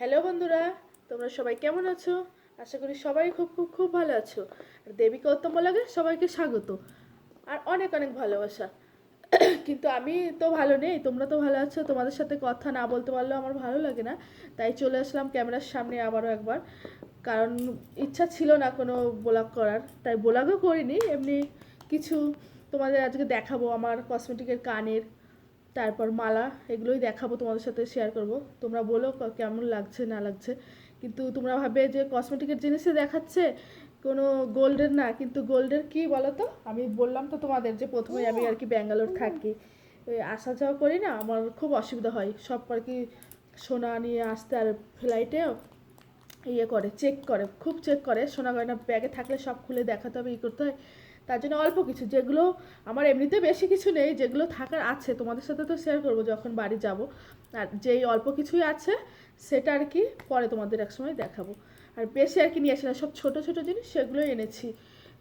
Hello বন্ধুরা, তোমরা সবাই কেমন আছো? আশা করি সবাই খুব খুব খুব ভালো আছো। আর দেবীকে উত্তম লাগে সবাইকে স্বাগত। আর অনেক অনেক ভালোবাসা। কিন্তু আমি তো ভালো নেই, তোমরা তো ভালো আছো, তোমাদের সাথে কথা না বলতে পারলেও আমার ভালো লাগে না। তাই চলে আসলাম ক্যামেরার সামনে আবারও একবার। কারণ ইচ্ছা ছিল না কোনো ব্লগ করার, তাই ব্লগও করিনি। এমনি কিছু তোমাদের আজকে দেখাবো, আমার কসমেটিকের কানের তারপর মালা, এগুলোই দেখাবো তোমাদের সাথে শেয়ার করব। তোমরা বলো কেমন লাগছে, না লাগছে। কিন্তু তোমরা ভাবে যে কসমেটিকের জিনিসে দেখাচ্ছে কোনো গোল্ডের না, কিন্তু গোল্ডের কি বলো তো আমি বললাম তো তোমাদের যে প্রথমে আমি আর কি ব্যাঙ্গালোর থাকি। আসা যাওয়া করি না, আমার খুব অসুবিধা হয়। সব আর কি সোনা নিয়ে আসতে আর ফ্লাইটেও ইয়ে করে চেক করে, খুব চেক করে। সোনা গয়না ব্যাগে থাকলে সব খুলে দেখাতে হবে, ই করতে হয়। তার জন্য অল্প কিছু, যেগুলো আমার এমনিতে বেশি কিছু নেই, যেগুলো থাকার আছে, তোমাদের সাথে তো শেয়ার করব যখন বাড়ি যাব। আর যেই অল্প কিছুই আছে, সেটা আর কি পরে তোমাদের একসময় দেখাবো। আর বেশি আর কি নিয়ে আসি না, সব ছোটো ছোটো জিনিস সেগুলো এনেছি।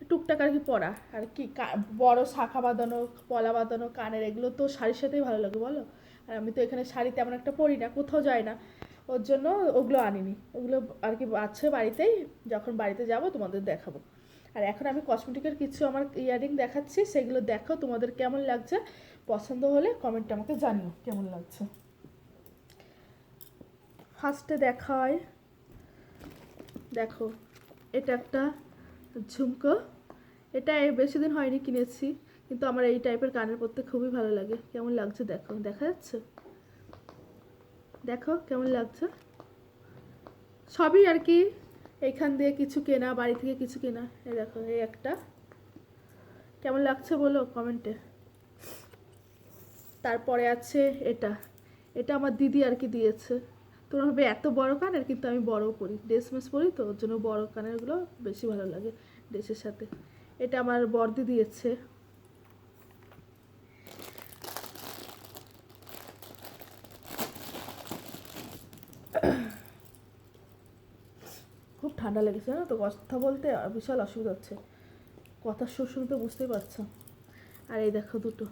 টুকটাক আর কি পরা। আর কি কা- বড় শাখা বাঁধানো, পলা বাঁধানো, কানের, এগুলো তো শাড়ির সাথেই ভালো লাগে, বলো? আর আমি তো এখানে শাড়ি তেমন একটা পরি না, কোথাও যাই না। ওর জন্য ওগুলো আনিনি। ওগুলো আর কি আছে বাড়িতেই, যখন বাড়িতে যাব তোমাদের দেখাবো। আর এখন আমি কসমেটিকের কিছু আমার ইয়ারিং দেখাচ্ছি, সেগুলো দেখো তোমাদের কেমন লাগছে। পছন্দ হলে কমেন্টে আমাকে জানিও কেমন লাগছে। ফার্স্টে দেখায়, দেখো, এটা একটা ঝুমকো। এটা বেশি দিন হয়নি কিনেছি, কিন্তু আমার এই টাইপের কানের পরতে খুবই ভালো লাগে। কেমন লাগছে দেখো, দেখা যাচ্ছে? দেখো, কেমন লাগছে? সবই আর কি এইখান দিয়ে কিছু কেনা, বাড়ি থেকে কিছু কেনা। এই দেখো, এই একটা। কেমন লাগছে বলো কমেন্টে? তারপরে আছে এটা। এটা আমার দিদি আর কি দিয়েছে। তোমার হবে এত বড় কানের কিন্তু আমি বড়ও পরি। ড্রেস মেস পরি তো, ওর জন্য বড় কানেরগুলো বেশি ভালো লাগে ড্রেসের সাথে। এটা আমার বর্দি দিয়েছে খুব ঠান্ডা লেগেছে না তো? কথা বলতে বিশাল অসুবিধা হচ্ছে। কথা সুর শুনতে বুঝতেই পারছ। আর এই দেখো দুটো।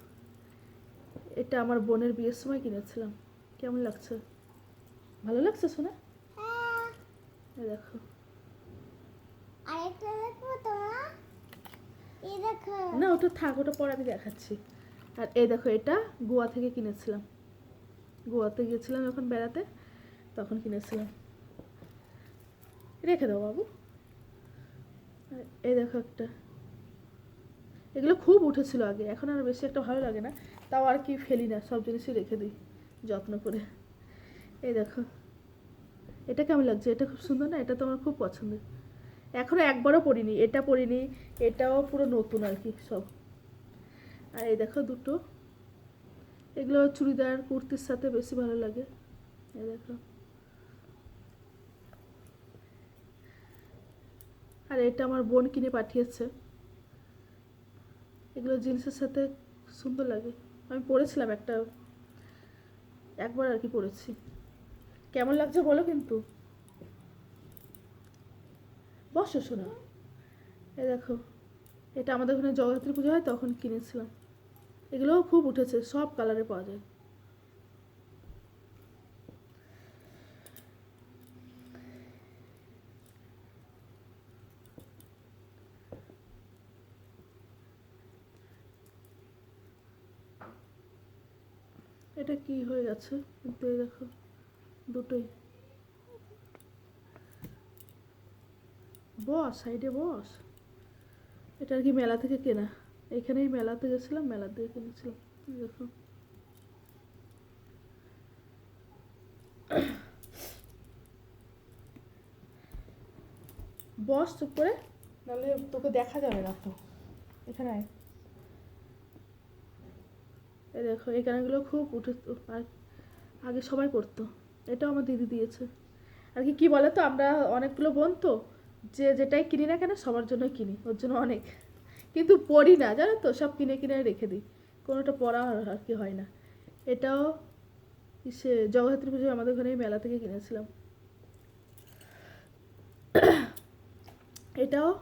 এটা আমার বোনের বিয়ের সময় কিনেছিলাম। কেমন লাগছে? ভালো লাগছে শোনা তোমার এই দেখো। না ওটা থাক ওটা পরে আমি দেখাচ্ছি। আর এই দেখো এটা গোয়া থেকে কিনেছিলাম। গোয়াতে গিয়েছিলাম যখন বেড়াতে তখন কিনেছিলাম। রেখে দাও বাবু। এই দেখো একটা। এগুলো খুব উঠেছিল আগে, এখন আর বেশি একটা ভালো লাগে না। তাও আর কি ফেলি না, সব জিনিসই রেখে দিই, যত্ন করে। এই দেখো। এটা কেমন লাগছে? এটা খুব সুন্দর না? এটা তো আমার খুব পছন্দের। এখনও একবারও পরিনি এটা পরিনি এটাও পুরো নতুন আর কি সব। আর এই দেখো দুটো। এগুলো চুড়িদার, কুর্তির সাথে বেশি ভালো লাগে। এই দেখো। আর এটা আমার বোন কিনে পাঠিয়েছে। এগুলো জিন্সের সাথে সুন্দর লাগে। আমি পরেছিলাম একটা, একবার আর কি পরেছি কেমন লাগছে বলো কিন্তু? বসো, শোনো। এ দেখো, এটা আমাদের ওখানে জগদ্ধাত্রী পুজো হয়, তখন কিনেছিলাম। এগুলোও খুব উঠেছে, সব কালারে পাওয়া যায়। এটা কি হয়ে গেছে? কিন্তু দেখো, দুটোই। বস, সাইডে বস। এটা আর কি মেলা থেকে কেনা। এখানেই মেলাতে গেছিলাম মেলা থেকে কিনেছিলাম। দেখো। বস, চুপ করে। নাহলে তোকে দেখা যাবে না তো। এখানে দেখো, এই গানগুলো খুব উঠে আর আগে সবাই পড়তো এটাও আমার দিদি দিয়েছে। আর কি, কী বলে তো আমরা অনেকগুলো বোন তো, যে যেটাই কিনি না কেন সবার জন্যই কিনি, ওর জন্য অনেক। কিন্তু পড়ি না, জানো তো, সব কিনে কিনে রেখে দিই। কোনোটা পড়া আর- কি হয় না। এটাও সে জগদ্ধাত্রী পুজো আমাদের ওখানে মেলা থেকে কিনেছিলাম। এটাও,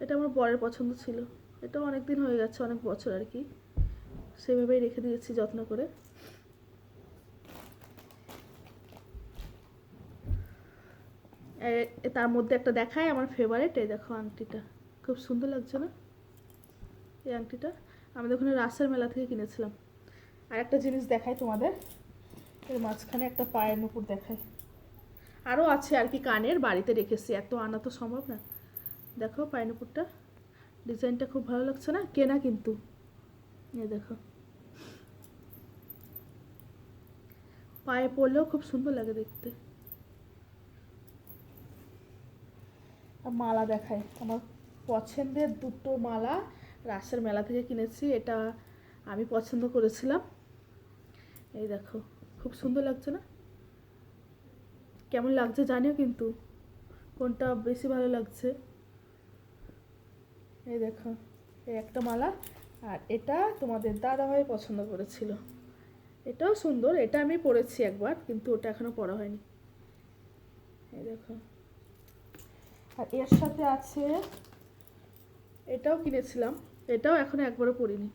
এটা আমার বরের পছন্দ ছিল। এটাও অনেক দিন হয়ে গেছে, অনেক বছর আর কি। সেভাবেই রেখে দিয়েছি যত্ন করে। তার মধ্যে একটা দেখায় আমার ফেভারেট এই দেখো আংটিটা। খুব সুন্দর লাগছে না? এই আংটিটা? আমি ওখানে রাসের মেলা থেকে কিনেছিলাম। আর একটা জিনিস দেখাই তোমাদের। এর মাঝখানে একটা পায়ের নুপুর দেখায় আরও আছে আর কি কানের, বাড়িতে রেখেছি। এত আনা তো সম্ভব না। দেখো পায়ের নুপুরটা। ডিজাইনটা খুব ভালো লাগছে না? কেনা কিন্তু। এই দেখো। পায়ে পরলেও খুব সুন্দর লাগে দেখতে। মালা দেখায়। আমার পছন্দের দুটো মালা রাসের মেলা থেকে কিনেছি, এটা আমি পছন্দ করেছিলাম। এই দেখো, খুব সুন্দর লাগছে না? কেমন লাগছে জানিও কিন্তু, কোনটা বেশি ভালো লাগছে? এই দেখো, এই একটা মালা আর এটা তোমাদের দাদাভাই পছন্দ করেছিল। এটাও সুন্দর, এটা আমি পরেছি একবার, কিন্তু ওটা এখনও পরা হয়নি। এই দেখো। আর এর সাথে আছে, এটাও কিনেছিলাম, এটাও এখনও একবারও পরিনি।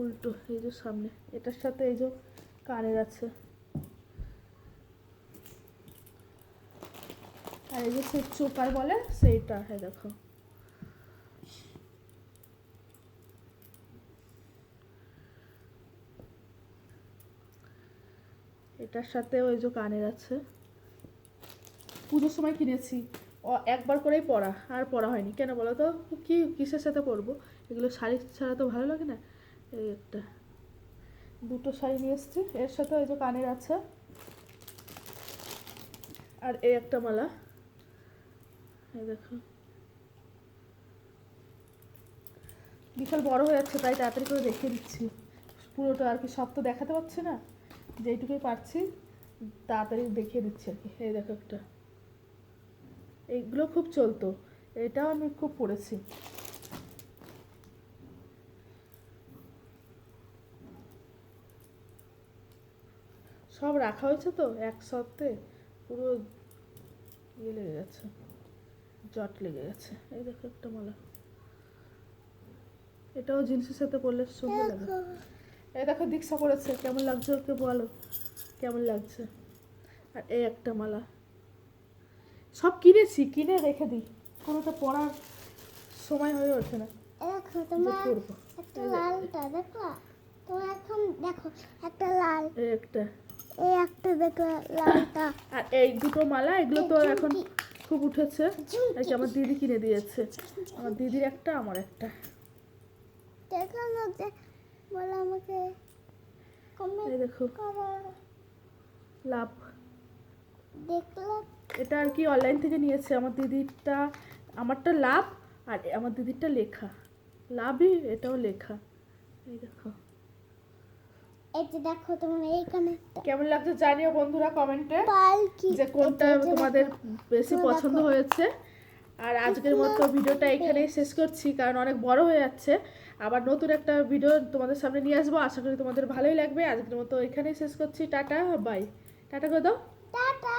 উল্টো, এই যে সামনে, এটার সাথে এই যে কানের আছে। আর এই যে চোপার বলে সেইটা হ্যাঁ দেখো। এটার সাথে ওই যে কানের আছে। পুজোর সময় কিনেছি। ও একবার করেই পরা, আর পরা হয়নি। কেন বলো তো? কি, কিসের সাথে পরবো? এগুলো শাড়ি ছাড়া তো ভালো লাগে না? এই একটা। দুটো শাড়ি নিয়ে এসেছি। এর সাথে ওই যে কানের আছে। আর এই একটা মালা। এই দেখো। বিশাল বড় হয়ে যাচ্ছে, তাই তাড়াতাড়ি করে দেখিয়ে দিচ্ছি। পুরোটা আর কি সব তো দেখাতে পারছি না। যেইটুকুই পারছি, তাড়াতাড়ি দেখিয়ে দিচ্ছি আর কি। এই দেখো একটা। এইগুলো খুব চলতো। এটাও আমি খুব পড়েছি। সব রাখা হয়েছে তো? এক সপ্তে পুরো ইয়ে লেগে গেছে। জট লেগে গেছে। এই দেখো একটা মালা। এটাও জিন্সের সাথে পরলে সুন্দর লাগে। এই দেখো দীক্ষা পড়েছে। কেমন লাগছে ওকে বলো? কেমন লাগছে? আর এই একটা মালা। সব কিনেছি কিনে রেখে দিই। কোনোটা পড়ার সময় হয়ে ওঠে না। একটা লালটা দেখো। তোমার এখন দেখো একটা লাল। এই একটা। এই একটা দেখো লালটা। আর এই দুটো মালা এগুলো তো এখন খুব উঠেছে। এই যে আমার দিদি কিনে দিয়েছে। আমার দিদির একটা আমার একটা। দেখো বলো আমাকে। কমেন্ট দেখো। লাভ। দেখল এটা আর কি অনলাইন থেকে নিয়েছে। আমার দিদিরটা আমারটা লাভ আর আমার দিদিরটা লেখা। লাভই এটাও লেখা। এই দেখো। এই যে দেখো তোমার এইখানে কেমন লাগছে জানিও বন্ধুরা কমেন্টে যে কোনটা। তোমাদের বেশি পছন্দ হয়েছে। আর আজকের মতো ভিডিওটা এখানেই শেষ করছি, কারণ অনেক বড় হয়ে যাচ্ছে। আবার নতুন একটা ভিডিও তোমাদের সামনে নিয়ে আসব, আশা করি তোমাদের ভালোই লাগবে। আজকের মতো এখানেই শেষ করছি, টাটা, বাই। টাটা করে দাও। টাটা।